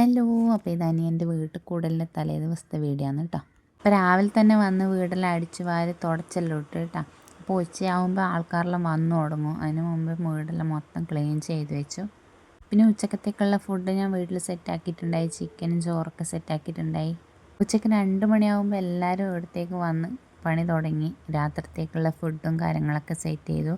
Hello അപ്പോൾ ഇത് അനിയന്റെ വീട്ടിൽ കൂടലിന്റെ തലേ ദിവസത്തെ വീടിയാണ് കേട്ടോ അപ്പോൾ രാവിലെ തന്നെ വന്ന് വീടെല്ലാം അടിച്ച് വാരി തുടച്ചെല്ലാം ഇട്ട് കേട്ടോ അപ്പോൾ ഉച്ചയാകുമ്പോൾ ആൾക്കാരെല്ലാം വന്നു തുടങ്ങും. അതിന് മുമ്പ് വീടെല്ലാം മൊത്തം ക്ലീൻ ചെയ്ത് വെച്ചു. പിന്നെ ഉച്ചക്കത്തേക്കുള്ള ഫുഡ് ഞാൻ വീട്ടിൽ സെറ്റാക്കിയിട്ടുണ്ടായി ചിക്കനും ചോറൊക്കെ സെറ്റാക്കിയിട്ടുണ്ടായി ഉച്ചയ്ക്ക് രണ്ട് മണിയാകുമ്പോൾ എല്ലാവരും ഇവിടത്തേക്ക് വന്ന് പണി തുടങ്ങി. രാത്രിത്തേക്കുള്ള ഫുഡും കാര്യങ്ങളൊക്കെ സെറ്റ് ചെയ്തു.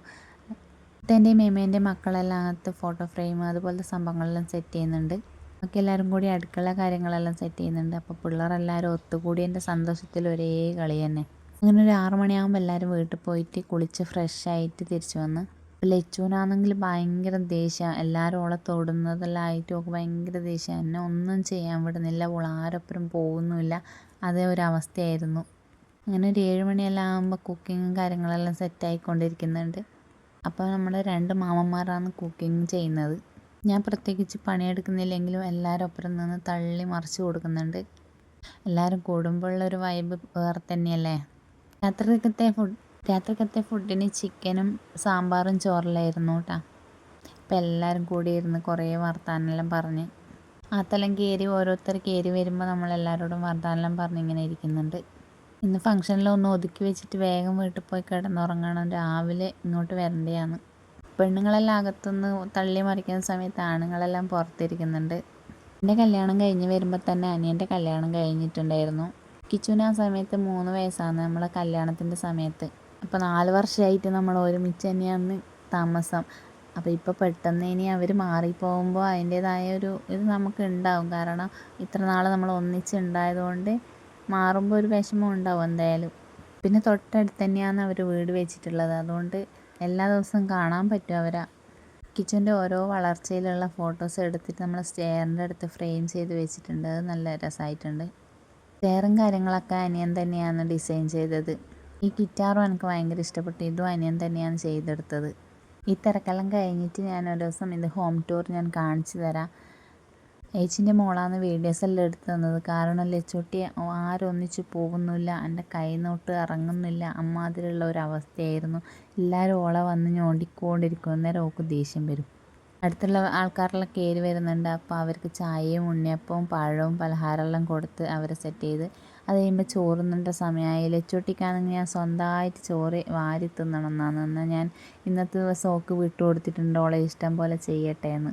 എന്റെയും മേമേന്റെ മക്കളെല്ലാം അകത്ത് ഫോട്ടോ ഫ്രെയിം അതുപോലത്തെ സംഭവങ്ങളെല്ലാം സെറ്റ് ചെയ്യുന്നുണ്ട്. ഒക്കെ എല്ലാവരും കൂടി അടുക്കള കാര്യങ്ങളെല്ലാം സെറ്റ് ചെയ്യുന്നുണ്ട്. അപ്പോൾ പിള്ളേരെല്ലാവരും ഒത്തുകൂടി എന്റെ സന്തോഷത്തിൽ ഒരേ കളി തന്നെ. അങ്ങനെ ഒരു ആറു മണിയാകുമ്പോൾ എല്ലാവരും വീട്ടിൽ പോയിട്ട് കുളിച്ച് ഫ്രഷ് ആയിട്ട് തിരിച്ചു വന്ന്. ലച്ചുവിനാണെങ്കിൽ ഭയങ്കര ദേഷ്യം. എല്ലാവരും ഓളെ തൊടുന്നതെല്ലാം ആയിട്ടും ഒക്കെ ഭയങ്കര ദേഷ്യം. എന്നെ ഒന്നും ചെയ്യാൻ വിടുന്നില്ല. ഓൾ ആരൊപ്പരം പോകുന്നുമില്ല. അതേ ഒരു അവസ്ഥയായിരുന്നു. അങ്ങനെ ഒരു ഏഴ് മണിയെല്ലാം ആകുമ്പോൾ കുക്കിങ്ങും കാര്യങ്ങളെല്ലാം സെറ്റായിക്കൊണ്ടിരിക്കുന്നുണ്ട് അപ്പോൾ നമ്മുടെ രണ്ട് മാമന്മാരാണ് കുക്കിംഗ് ചെയ്യുന്നത്. ഞാൻ പ്രത്യേകിച്ച് പണിയെടുക്കുന്നില്ലെങ്കിലും എല്ലാവരും ഒപ്പം നിന്ന് തള്ളി മറിച്ച് കൊടുക്കുന്നുണ്ട്. എല്ലാവരും കൂടുമ്പോഴുള്ളൊരു വൈബ് വേറെ തന്നെയല്ലേ? രാത്രിക്കത്തെ ഫുഡ് രാത്രിക്കത്തെ ഫുഡിന് ചിക്കനും സാമ്പാറും ചോറിലായിരുന്നു കേട്ടോ ഇപ്പം എല്ലാവരും കൂടി ഇരുന്ന് കുറേ വർത്താനെല്ലാം പറഞ്ഞ്. ആത്തെല്ലാം കയറി ഓരോരുത്തർ കയറി വരുമ്പോൾ നമ്മളെല്ലാവരോടും വർത്താനെല്ലാം പറഞ്ഞ് ഇങ്ങനെ ഇരിക്കുന്നുണ്ട്. ഇന്ന് ഫംഗ്ഷനിലൊന്ന് ഒതുക്കി വെച്ചിട്ട് വേഗം വീട്ടിൽ പോയി കിടന്നുറങ്ങണം. രാവിലെ ഇങ്ങോട്ട് വരേണ്ടതാണ്. പെണ്ണുങ്ങളെല്ലാം അകത്തുനിന്ന് തള്ളി മറിക്കുന്ന സമയത്ത് ആണുങ്ങളെല്ലാം പുറത്തിരിക്കുന്നുണ്ട്. എന്റെ കല്യാണം കഴിഞ്ഞ് വരുമ്പോൾ തന്നെ അനിയന്റെ കല്യാണം കഴിഞ്ഞിട്ടുണ്ടായിരുന്നു. കിച്ചുവിന് ആ സമയത്ത് മൂന്ന് വയസ്സാണ് നമ്മളെ കല്യാണത്തിന്റെ സമയത്ത്. അപ്പോൾ നാല് വർഷമായിട്ട് നമ്മൾ ഒരുമിച്ച് തന്നെയാണ് താമസം. അപ്പോൾ ഇപ്പോൾ പെട്ടെന്ന് ഇനി അവർ മാറിപ്പോകുമ്പോൾ അതിന്റേതായ ഒരു ഇത് നമുക്ക് ഉണ്ടാവും കാരണം ഇത്ര നാൾ നമ്മൾ ഒന്നിച്ചുണ്ടായതുകൊണ്ട് മാറുമ്പോൾ ഒരു വിഷമം ഉണ്ടാവും എന്തായാലും. പിന്നെ തൊട്ടടുത്ത് തന്നെയാണ് അവർ വീട് വെച്ചിട്ടുള്ളത്. അതുകൊണ്ട് എല്ലാ ദിവസവും കാണാൻ പറ്റും അവരെ. കിച്ചന്റെ ഓരോ വളർച്ചയിലുള്ള ഫോട്ടോസ് എടുത്തിട്ട് നമ്മൾ സ്റ്റെയറിന്റെ അടുത്ത് ഫ്രെയിം ചെയ്ത് വെച്ചിട്ടുണ്ട്. അത് നല്ല രസമായിട്ടുണ്ട്. സ്റ്റെയറും കാര്യങ്ങളൊക്കെ അനിയൻ തന്നെയാണ് ഡിസൈൻ ചെയ്തത്. ഈ കിറ്റാറും എനിക്ക് ഭയങ്കര ഇഷ്ടപ്പെട്ടു. ഇതും അനിയൻ തന്നെയാണ് ചെയ്തെടുത്തത്. ഈ തിരക്കെല്ലാം കഴിഞ്ഞിട്ട് ഞാൻ ഒരു ദിവസം ഇത് ഹോം ടൂർ ഞാൻ കാണിച്ചു തരാം. ഏച്ചിന്റെ മോളാണ് വീഡിയോസ് എല്ലാം എടുത്തു തന്നത്. കാരണം ലച്ചൂട്ടി ആരൊന്നിച്ച് പോകുന്നില്ല. എന്റെ കൈനോട്ട് ഇറങ്ങുന്നില്ല. അമ്മാതിരിയുള്ള ഒരു അവസ്ഥയായിരുന്നു. എല്ലാവരും ഓളെ വന്ന് ഞോണ്ടിക്കൊണ്ടിരിക്കും. അന്നേരം ഓക്ക് ദേഷ്യം വരും. അടുത്തുള്ള ആൾക്കാരെല്ലാം കയറി വരുന്നുണ്ട്. അപ്പോൾ അവർക്ക് ചായയും ഉണ്ണിയപ്പവും പഴവും പലഹാരമെല്ലാം കൊടുത്ത് അവരെ സെറ്റ് ചെയ്ത് അത് കഴിയുമ്പോൾ ചോറുന്നുണ്ട സമയമായി ലച്ചോട്ടിക്കാണെങ്കിൽ ഞാൻ സ്വന്തമായിട്ട് ചോറ് വാരി തിന്നണം എന്നാണ്. എന്നാൽ ഞാൻ ഇന്നത്തെ ദിവസം ഓക്ക് വിട്ടു കൊടുത്തിട്ടുണ്ട്. ഓളെ ഇഷ്ടം പോലെ ചെയ്യട്ടെ എന്ന്.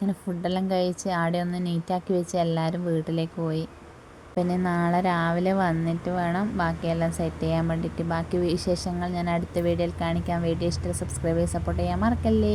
അങ്ങനെ ഫുഡെല്ലാം കഴിച്ച് ആടെ ഒന്ന് നീറ്റാക്കി വെച്ച് എല്ലാവരും വീട്ടിലേക്ക് പോയി. പിന്നെ നാളെ രാവിലെ വന്നിട്ട് വേണം ബാക്കിയെല്ലാം സെറ്റ് ചെയ്യാൻ വേണ്ടിയിട്ട്. ബാക്കി വിശേഷങ്ങൾ ഞാൻ അടുത്ത വീഡിയോയിൽ കാണിക്കാൻ വീഡിയോ ഇഷ്ടം സബ്സ്ക്രൈബ് ചെയ്ത് സപ്പോർട്ട് ചെയ്യാൻ മറക്കല്ലേ.